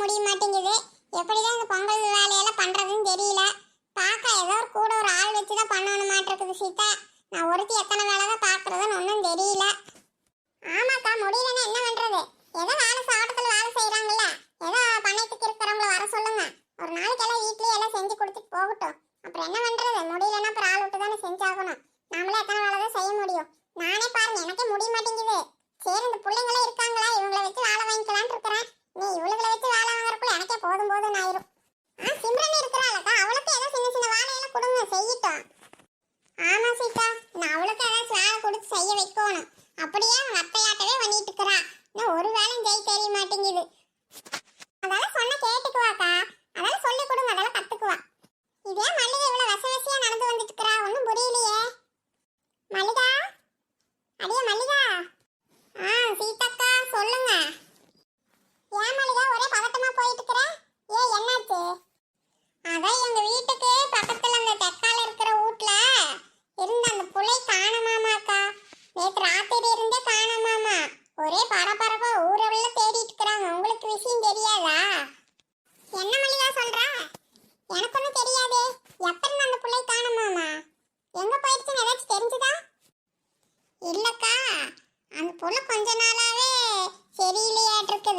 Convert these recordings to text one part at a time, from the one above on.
முடிய மாட்டேங்குது எப்படிதான் இந்த பொங்கல் வேலையெல்லாம் பண்றதுன்னு தெரியல. பார்க்க ஏதோ ஒரு கூட ஒரு ஆள் வச்சு தான் பண்ணணும் மாட்டிருக்குது சீதா. நான் ஒருத்தி எத்தனை வேலை தான் பார்க்கறதுன்னு ஒன்றும் தெரியல. ஆமாக்கா முடியலன்னா என்ன பண்றது? ஏதோ வேலை சாப்பிடத்தில் வேலை செய்கிறாங்கல்ல ஏதோ பண்ணையத்துக்கு இருக்கிறவங்கள வர சொல்லுங்க. ஒரு நாளைக்கு எல்லாம் வீட்லேயே எல்லாம் செஞ்சு கொடுத்துட்டு போகட்டும். அப்புறம் என்ன பண்றது? முடியலன்னா அப்புறம் ஆள் விட்டு தானே செஞ்சாகணும். நாமளே எத்தனை வேலை தான் செய்ய முடியும்? நானே பாருங்க எனக்கே முடிய மாட்டேங்குது சரி இந்த பிள்ளைங்களே இருக்காங்களா இவங்களை வச்சு வேலை வாங்கிக்கலாம்னு இருக்கிறேன் நீ இவளுகளை வச்சு வேலை வாங்குறப்ப எனக்கே போதும் போதும் ஆயிரும் ஆ சிம்ரன் இருக்கிறாளக்கா அவளுக்கு ஏதோ சின்ன சின்ன வேலையெல்லாம் கொடுங்க செய்யட்டும் ஆமா சீதா நான் அவளுக்கு ஏதாச்சும் வேலை கொடுத்து செய்ய வைக்கணும் அப்படியே அவன் அத்தையாட்டவே பண்ணிட்டு இருக்கிறா இன்னும் ஒரு வேலையும் செய்ய தெரிய மாட்டேங்குது அதெல்லாம் சொன்ன கேட்டுக்குவாக்கா அதெல்லாம் சொல்லி கொடுங்க அதெல்லாம் கத்துக்குவா இதே மல்லிகை இவ்வளவு வச வசியா நடந்து வந்துட்டு இருக்கிறா ஒன்றும் புரியலையே மல்லிகா அடியே மல்லிகா ஆ சீதக்கா சொல்லுங்க ஏன் மல்லிகா ஒரே பதட்டமா போயிட்டு இருக்கிற ஏ என்னாச்சு அதான் எங்க வீட்டுக்கு பக்கத்துல அந்த தெக்கால இருக்கிற வீட்ல இருந்த அந்த புள்ளை காணமாமாக்கா நேத்து ராத்திரி இருந்தே காணமாமா ஒரே பரபரப்பா ஊரெல்லாம் தேடிட்டு இருக்கிறாங்க உங்களுக்கு விஷயம் தெரியாதா என்ன மல்லிகா சொல்றா எனக்கு ஒன்றும் தெரியாதே எப்ப இருந்து அந்த புள்ளை காணமாமா எங்க போயிடுச்சுன்னு ஏதாச்சும் தெரிஞ்சுதா இல்லக்கா அந்த புள்ள கொஞ்ச நாளாவே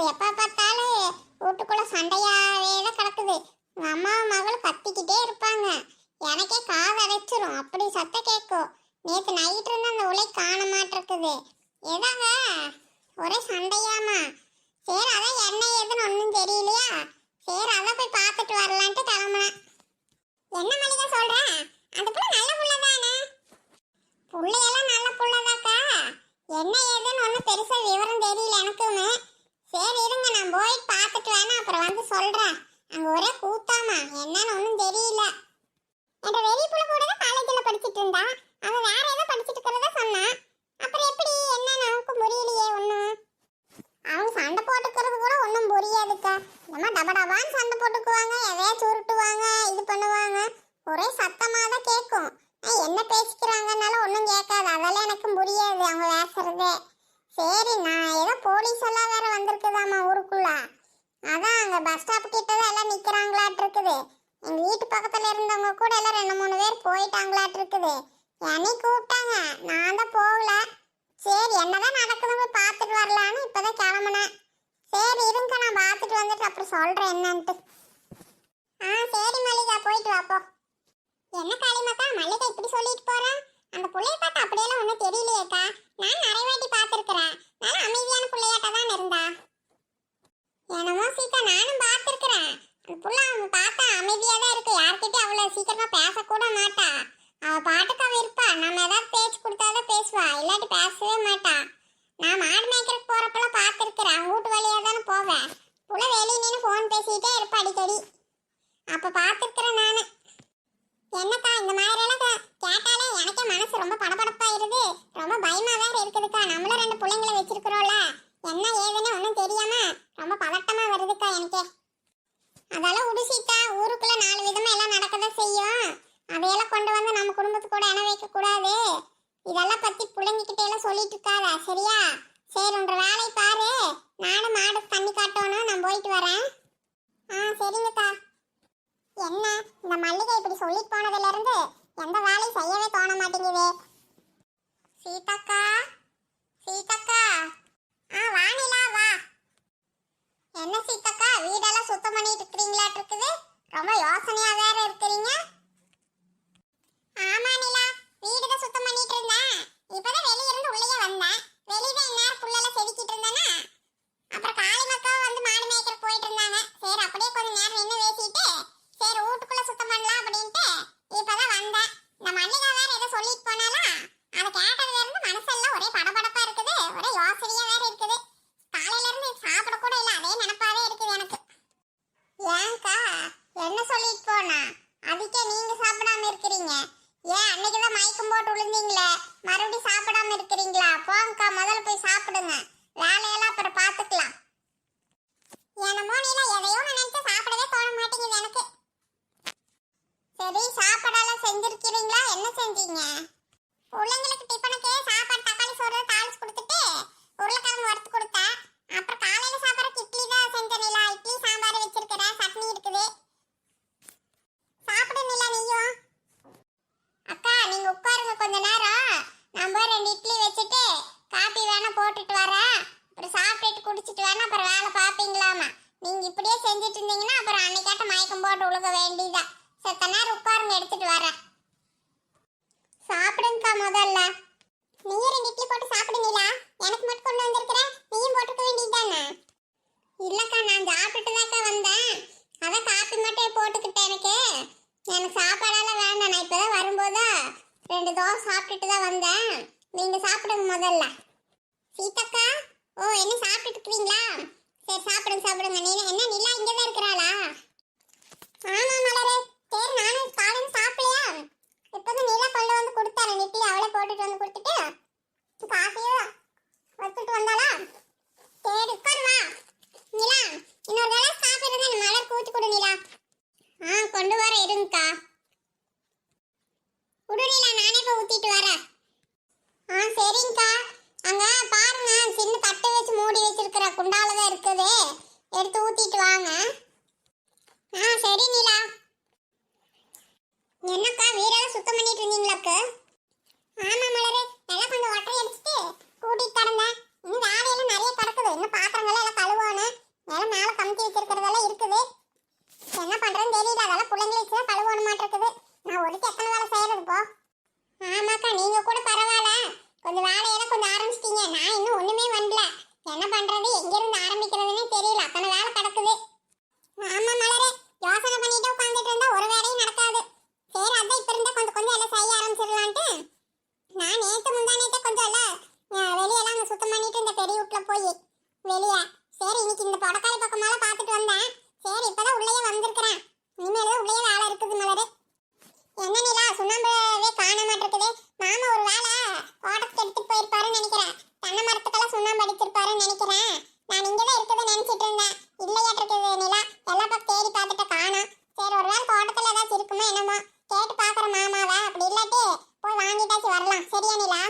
கிடக்குது எப்ப பார்த்தாலும் வீட்டுக்குள்ள சண்டையாவே தான் கிடக்குது. உங்க அம்மா மகளும் கத்திக்கிட்டே இருப்பாங்க. எனக்கே காது அடைச்சிரும். அப்படி சத்தம் கேட்கும். நேற்று நைட்டு இருந்து அந்த உலை காண மாட்டிருக்குது எதாங்க ஒரே சண்டையாமா? சரி அதான் என்ன ஏதுன்னு ஒன்றும் தெரியலையா? சரி அதான் போய் பார்த்துட்டு வரலான்ட்டு கிளம்புனேன். என்ன மளிகை சொல்ற? அந்த புள்ள நல்ல புள்ள தானே நல்ல புள்ளதாக்கா? என்ன ஏதுன்னு ஒன்றும் பெருசாக விவரம் தெரியல எனக்கு சரி இருங்க நான் போய் பார்த்துட்டு வேணா அப்புறம் வந்து சொல்றேன். அங்க ஒரே கூத்தாமா? என்னன்னு ஒன்றும் தெரியல. என்ற வெளி புள்ள கூட தான் காலேஜில் படிச்சிட்டு இருந்தா. அவன் வேற ஏதோ படிச்சிட்டு இருக்கிறதா சொன்னான் அப்புறம் எப்படி? என்னன்னு அவனுக்கு புரியலையே ஒன்றும் அவங்க சண்டை போட்டுக்கிறது கூட ஒன்றும் புரியாதுக்கா. நம்ம டப டபான்னு சண்டை போட்டுக்குவாங்க எதையா சுருட்டுவாங்க இது பண்ணுவாங்க. ஒரே சத்தமாக தான் கேட்கும் என்ன பேசிக்கிறாங்கனால ஒன்றும் கேட்காது. அதெல்லாம் எனக்கும் புரியாது அவங்க பேசுறதே. சரி நான் ஏதோ போலீஸ் எல்லாம் வேற வந்திருக்குதாம்மா ஊருக்குள்ள. அதான் அங்க பஸ் ஸ்டாப் கிட்ட தான் எல்லாம் நிக்கிறாங்களாட்டு இருக்குது எங்க வீட்டு பக்கத்துல இருந்தவங்க கூட எல்லாம் ரெண்டு மூணு பேர் போயிட்டாங்களாட்டு இருக்குது என்னை கூப்பிட்டாங்க. நான் தான் போகல. சரி என்னதான் நடக்குதுன்னு பார்த்துட்டு வரலான்னு இப்பதான் கிளம்புனேன். சரி இருங்க நான் பார்த்துட்டு வந்துட்டு அப்புறம் சொல்றேன் என்னன்ட்டு. ஆ சரி மல்லிகா போயிட்டு வாப்போ என்ன காளிமாக்கா மல்லிகா இப்படி சொல்லிட்டு போறேன் அந்த பிள்ளைய பார்த்தா அப்படியெல்லாம் ஒன்றும் தெரியலையேக்கா. நான் நிறைய வாட்டி பார்த்துருக்குறேன் நான் அமைதியான புள்ளையாட்டா தான் இருந்தா என்னமோ சீதா நானும் பார்த்துருக்குறேன் அந்த புள்ள அவங்க பார்த்தா அமைதியா தான் இருக்கு யார்கிட்டயும் அவ்வளவு சீக்கிரமா பேசக்கூட மாட்டா அவ பாட்டுக்கு அவ இருப்பா நம்ம ஏதாவது பேச்சு கொடுத்தாதான் பேசுவா இல்லாட்டி பேசவே மாட்டா நான் மாடு மேய்க்கிறதுக்கு போறப்பெல்லாம் பார்த்துருக்குறேன் அவங்க வீட்டு வழியா தானே போவேன் புள்ள வெளியே நின்று ஃபோன் பேசிக்கிட்டே இருப்பா அடிக்கடி அப்போ பார்த்துருக்குறேன் நான். என்னக்கா இந்த மாதிரி எல்லாம் கேட்டாலே எனக்கே மனசு ரொம்ப படபடப்பாயிருது. ரொம்ப பயமாக வேற இருக்குதுக்கா. நம்மளும் ரெண்டு பிள்ளைங்களை வச்சிருக்கிறோம்ல. என்ன ஏதுன்னு ஒன்றும் தெரியாம ரொம்ப பதட்டமாக வருதுக்கா எனக்கே. அதெல்லாம் உடுசிட்டா ஊருக்குள்ளே நாலு விதமாக எல்லாம் நடக்கதான் செய்யும். அதையெல்லாம் கொண்டு வந்து நம்ம குடும்பத்து கூட இணை வைக்கக்கூடாது இதெல்லாம் பற்றி பிள்ளைங்கிட்ட எல்லாம் சொல்லிட்டு இருக்காத சரியா? சரி உன்ற வேலையை பாரு. நானும் மாடு தண்ணி காட்டணும். நான் போயிட்டு வரேன். ஆ சரிங்கக்கா. என்ன? இந்த மல்லிகை இப்படி சொல்லிட்டு போனதுல இருந்து எந்த வேலையும் செய்யவே தோண மாட்டேங்குது. சீதாக்கா? சீதாக்கா? ஆ வாணிலா வா. என்ன சீதாக்கா வீடெல்லாம் சுத்தம் பண்ணிட்டு இருக்கிறீங்களா இருக்குது? ரொம்ப யோசனையா வேற இருக்கிறீங்க. ஆமா நிலா. வீடு தான் சுத்தம் பண்ணிட்டு இருந்தேன். இப்பதான் வெளிய இருந்து உள்ளே வந்தேன். வெளியே இந்நேரம் புல்லெல்லாம் செதுக்கிட்டு இருந்தேனா? அப்புறம் காளி மக்கா வந்து மாடு மேய்க்கிற போயிட்டு இருந்தாங்க. சரி அப்படியே கொஞ்ச நேரம் நின்று பேசிட்டு சரி வீட்டுக்குள்ள சுத்தம் பண்ணலாம் அப்படின்ட்டு இப்பதான் வந்தேன். இந்த மல்லிகா வேற ஏதோ சொல்லிட்டு போனாலும் கொஞ்ச நேரம். நம்ம ரெண்டு இட்லி வச்சுட்டு காப்பி வேணா போட்டுட்டு வரேன். அப்புறம் சாப்பிட்டுட்டு குடிச்சிட்டு வரேன். அப்புறம் வேலை பார்ப்பீங்களாமா? நீங்கள் இப்படியே செஞ்சுட்டு இருந்தீங்கன்னா அப்புறம் அன்னைக்காட்ட மயக்கம் போட்டு உழுக வேண்டியதான் செத்த நேரம் உட்காருங்க எடுத்துட்டு வரேன். சாப்பிடுங்கக்கா முதல்ல. நீயும் ரெண்டு இட்லி போட்டு சாப்பிடுங்களா எனக்கு மட்டும் கொண்டு வந்திருக்கிறேன் நீயும் போட்டுக்க வேண்டியதானே இல்லைக்கா நான் சாப்பிட்டுட்டு தாக்கா வந்தேன். அதான் காப்பி மட்டும் போட்டுக்கிட்டேன் எனக்கு. எனக்கு சாப்பாடெல்லாம் வேண்டாம். நான் இப்போ வரும்போதா ரெண்டு தோசை சாப்பிட்டுட்டு தான் வந்தேன். நீங்க சாப்பிடுங்க முதல்ல. சீதக்கா ஓ என்ன சாப்பிட்டுட்டு இருக்கிறீங்களா சரி சாப்பிடுங்க சாப்பிடுங்க. நீ என்ன நிலா இங்கே தான் இருக்கிறாளா? ஆமா மலரே. சரி நானும் காலையில் சாப்பிடலையா? இப்போதான் நிலா கொண்டு வந்து கொடுத்தாரு. நிட்டி அவளே போட்டுட்டு வந்து கொடுத்துட்டு காஃபியோ வச்சுட்டு வந்தாளா? சரி உட்காரு வா. நிலா இன்னொரு கிளாஸ் சாப்பிடுங்க. இந்த மலர் கூத்து கொடு நிலா. ஆ கொண்டு வர இருங்கக்கா. குடு நானே போய் ஊத்திட்டு வரேன். ஆ சரிங்கக்கா. அங்க பாருங்க சின்ன தட்டை வச்சு மூடி வச்சிருக்கிற குண்டால தான் இருக்குது. எடுத்து ஊத்திட்டு வாங்க. ஆ சரி நீலா. என்னக்கா வீடெல்லாம் சுத்தம் பண்ணிட்டு இருந்தீங்களாக்கு? ஆமா மலரு. எல்லாம் கொஞ்சம் ஒட்டரை அடிச்சுட்டு கூட்டிட்டு கிடந்தேன். இன்னும் வேலையெல்லாம் நிறைய கிடக்குது இன்னும் பாத்திரங்கள்லாம் எல்லாம் கழுவணும். எல்லாம் மேலே கமுத்தி வச்சிருக்கிறதெல்லாம் இருக்குது. என்ன பண்றேன்னு தெரியல. அதெல்லாம் பிள்ளைங்களை வச்சு தான் கழுவணும் மாட்டிருக்குது நான் ஒருத்தி எத்தனை வேலை செய்யறது போ ஆமாக்கா நீங்க கூட பரவாயில்ல கொஞ்சம் வேலையெல்லாம் கொஞ்சம் ஆரம்பிச்சிட்டீங்க நான் இன்னும் ஒண்ணுமே பண்ணல என்ன பண்றது எங்க இருந்து ஆரம்பிக்கிறதுனே தெரியல அத்தனை வேலை கிடக்குது ஆமா மலரே யோசனை பண்ணிட்டு உட்காந்துட்டு இருந்தா ஒரு வேலையும் நடக்காது சரி அதான் இப்ப இருந்தா கொஞ்சம் கொஞ்சம் எல்லாம் செய்ய ஆரம்பிச்சிடலான்ட்டு நான் நேத்து முந்தா நேத்தே கொஞ்சம் எல்லாம் அஹ், வெளியெல்லாம் அங்க சுத்தம் பண்ணிட்டு இந்த பெரிய வீட்டுல போய். வெளிய. சரி இன்னைக்கு இந்த பொடக்காளி பக்கமால பாத்துட்டு வந்தேன். சரி இப்பதான் உள்ளேயே வந்திருக்கிறேன். இனிமேல் தான் உள்ளேயே வேலை இருக்குது மலரு. என்ன நிலா சுண்ணாம்புவே காண மாட்டிருக்குது மாமா ஒரு வேலை தோட்டத்துக்கு எடுத்துட்டு போயிருப்பாருன்னு நினைக்கிறேன். தென்னை மரத்துக்கெல்லாம் சுண்ணாம்பு அடிச்சிருப்பாருன்னு நினைக்கிறேன். நான் இங்கே தான் இருக்குதுன்னு நினைச்சிட்டு இருந்தேன். இல்லையாட்டிருக்குது நிலா? எல்லா பக்கம் தேடி பார்த்துட்டு காணும். சரி ஒரு வேலை தோட்டத்தில் ஏதாச்சும் இருக்குமோ என்னமோ கேட்டு பார்க்குற மாமாவை. அப்படி இல்லாட்டி போய் வாங்கிட்டாச்சும் வரலாம். சரியா நிலா?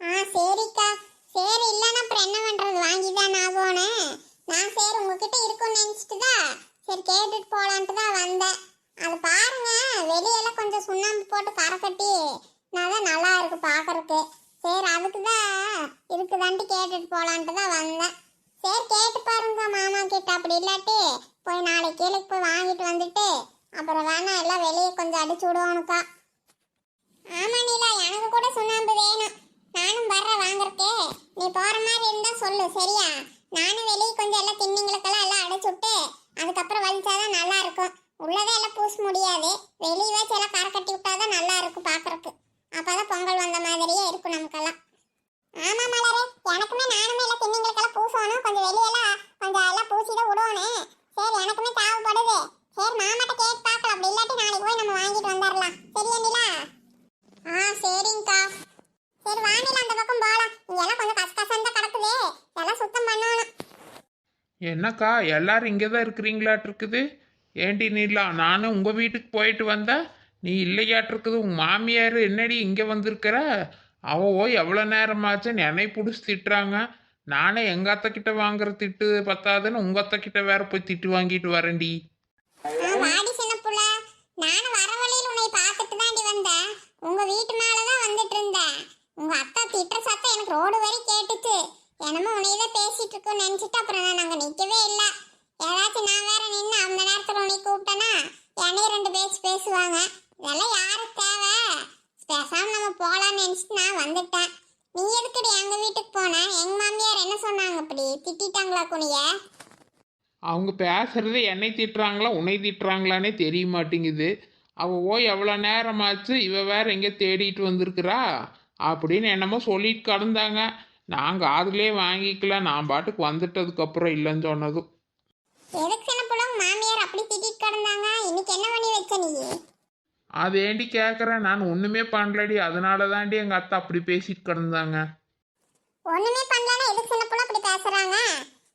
ஆ சரிக்கா. சரி இல்லைன்னா அப்புறம் என்ன பண்ணுறது வாங்கி தான் ஆகணும் நான் சரி உங்ககிட்ட இருக்கும்னு நினச்சிட்டு தான் சரி கேட்டுட்டு போகலான்ட்டு தான் வந்தேன். அது பாருங்க. வெளியெல்லாம் கொஞ்சம் சுண்ணாம்பு போட்டு கரை கட்டி நான் தான் நல்லா இருக்கு பார்க்கறக்கு சரி அதுக்கு தான் இருக்குதான்ட்டு கேட்டுட்டு போகலான்ட்டு தான் வந்தேன். சரி கேட்டு பாருங்க மாமா கிட்ட. அப்படி இல்லாட்டி போய் நாளைக்கு கீழே போய் வாங்கிட்டு வந்துட்டு அப்புறம் வேணா எல்லாம் வெளியே கொஞ்சம் அடிச்சு விடுவானுக்கா. ஆமா நீலா எனக்கு கூட சுண்ணாம்பு வேணும். நானும் வர்ற வாங்குறக்கே நீ போற மாதிரி இருந்தா சொல்லு சரியா? நானும் வெளியே கொஞ்சம் எல்லாம் திண்ணிங்களுக்கெல்லாம் எல்லாம் அடைச்சுட்டு அதுக்கப்புறம் வலிச்சாதான் நல்லா இருக்கும் உள்ளதே எல்லாம் பூச முடியாது. வெளியே வச்சு எல்லாம் கரை கட்டி விட்டாதான் நல்லா இருக்கும் பாக்குறதுக்கு அப்பதான் பொங்கல் வந்த மாதிரியே இருக்கும் நமக்கெல்லாம். ஆமா மலரே எனக்குமே நானுமே எல்லாம் திண்ணிங்களுக்கெல்லாம் பூசணும். கொஞ்சம் வெளியெல்லாம் கொஞ்சம் எல்லாம் பூசிதான் விடுவோனே விடணும் சரி எனக்குமே தேவைப்படுது. சரி மாமாட்ட கேட்டு பார்க்கலாம். அப்படி இல்லாட்டி நாளைக்கு போய் நம்ம வாங்கிட்டு வந்துடலாம் சரியா நிலா? ஆ சரிங்கக்கா. சரி வானிலை அந்த பக்கம் போகலாம் இங்கெல்லாம் கொஞ்சம் கசகசன்னு தான் கிடக்குது. எல்லாம் சுத்தம் பண்ணணும். என்னக்கா எல்லாரும் இங்கே தான் இருக்கிறீங்களாட்டு இருக்குது ஏண்டி நீலா நானும் உங்கள் வீட்டுக்கு போயிட்டு வந்தேன் நீ இல்லையாட்டிருக்குது? உங்கள் மாமியார் என்னடி இங்கே வந்திருக்கிற? அவவோ எவ்வளோ நேரமாச்சுன்னு என்னை பிடிச்சி திட்டுறாங்க. நானே எங்கள் அத்தைக்கிட்ட வாங்குற திட்டு பத்தாதுன்னு உங்கள் அத்தைக்கிட்ட வேற போய் திட்டு வாங்கிட்டு வரேன்டி. நானும் வர வழியில் உன்னை பார்த்துட்டு தாண்டி வந்தேன். உங்க வீட்டு மேலதான் வந்துட்டு இருந்தேன். உங்க அத்தா திட்டுற சத்தம் எனக்கு ரோடு வரை கேட்டுச்சு. என்னமோ உன்னையதான் பேசிட்டு இருக்கோம்னு நினைச்சிட்டு அப்புறம் நான் அங்க நிக்கவே இல்லை. ஏதாச்சும் நான் வேற நின்று அந்த நேரத்துல உன்னை கூப்பிட்டேன்னா என்னையும் ரெண்டு பேச்சு பேசுவாங்க. இதெல்லாம் யாருக்கு தேவை? பேசாம நம்ம போலாம்னு நினைச்சிட்டு நான் வந்துட்டேன். நீ எதுக்குடி எங்க வீட்டுக்கு போனேன் எங்க மாமியார் என்ன சொன்னாங்க அப்படி திட்டாங்களா குனிய? அவங்க பேசுறது என்னை திட்டுறாங்களா உன்னை திட்டுறாங்களானே தெரிய மாட்டேங்குது. அவ ஓ எவ்வளோ நேரமாச்சு? இவ வேற எங்கே தேடிட்டு வந்திருக்கிறா? அப்படின்னு என்னமோ சொல்லிட்டு கிடந்தாங்க. நாங்கள் அதுலேயே வாங்கிக்கலாம் நான் பாட்டுக்கு வந்துட்டதுக்கப்புறம் இல்லைன்னு சொன்னதும் எதுக்கு சின்ன புள்ள? உங்க மாமியார் அப்படி திட்டிட்டு கிடந்தாங்க. இன்னைக்கு என்ன பண்ணி வச்ச நீ? அது ஏண்டி கேட்குறேன் நான் ஒன்றுமே பண்ணலடி. அதனால தாண்டி எங்கள் அத்தை அப்படி பேசிட்டு கிடந்தாங்க. ஒண்ணுமே பண்ணலன்னா எதுக்கு சின்ன புள்ள அப்படி பேசுறாங்க?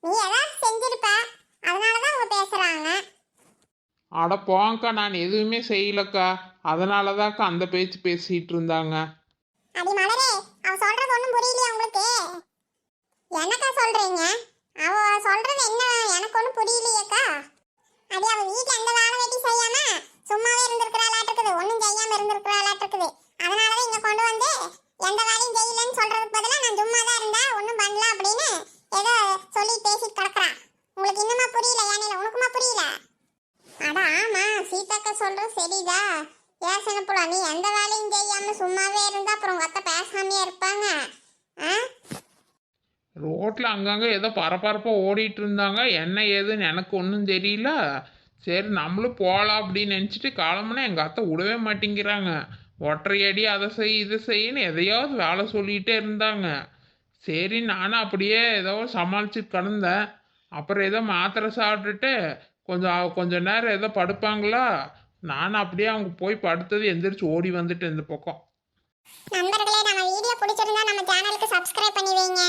நீ ஏதாவது செஞ்சிருப்ப. அதனாலதான் அவங்க பேசுறாங்க. அட போங்கக்கா. நான் எதுவுமே செய்யலக்கா. அதனால தான்க்கா அந்த பேச்சு பேசிட்டு இருந்தாங்க. அடி மலரே அவ சொல்றது ஒண்ணும் புரியலையா உங்களுக்கு. என்னக்கா சொல்றீங்க? அவ சொல்றது என்ன? எனக்கு ஒண்ணும் புரியலையேக்கா. அடி அவ வீட்ல எந்த வேலை வெட்டி செய்யாம சும்மாவே இருந்திருக்கிறாளாட்டு ஒண்ணும் செய்யாம இருந்திருக்கிறாளாட்டு இருக்குது அதனாலதான் இங்க கொண்டு வந்து எந்த வேலையும் செய்யலன்னு சொல்றதுக்கு பதிலாக நான் சும்மா தான் இருந்தா ஒண்ணும் பண்ணல அப்படின்னு ஏதோ சொல்லி பேசி கிடக்குறா. உங்களுக்கு இன்னுமா புரியல? யானையில உனக்குமா புரியல? அட ஆமா சீதாக்கா சொல்றது சரிதான் ஏன் புள்ள நீ எந்த வேலையும் செய்யாம சும்மாவே இருந்தா அப்புறம் உங்க அத்தை பேசாமையே இருப்பாங்க. ஆ? ரோட்டில் அங்கங்கே ஏதோ பரபரப்பாக ஓடிட்டு இருந்தாங்க என்ன ஏதுன்னு எனக்கு ஒன்றும் தெரியல. சரி நம்மளும் போகலாம் அப்படின்னு நினச்சிட்டு காலம்னா எங்கள் அத்தை விடவே மாட்டேங்கிறாங்க. ஒற்றையடி அதை செய் இதை செய்யன்னு எதையாவது வேலை சொல்லிகிட்டே இருந்தாங்க. சரி நானும் அப்படியே ஏதோ சமாளித்து கிடந்தேன். அப்புறம் ஏதோ மாத்திரை சாப்பிட்டுட்டு கொஞ்சம் கொஞ்சம் நேரம் ஏதோ படுப்பாங்களா? நானும் அப்படியே அவங்க போய் படுத்தது எந்திரிச்சு ஓடி வந்துட்டு இந்த பக்கம். நண்பர்களே நம்ம வீடியோ பிடிச்சிருந்தா நம்ம சேனலுக்கு சப்ஸ்கிரைப் பண்ணி வைங்க.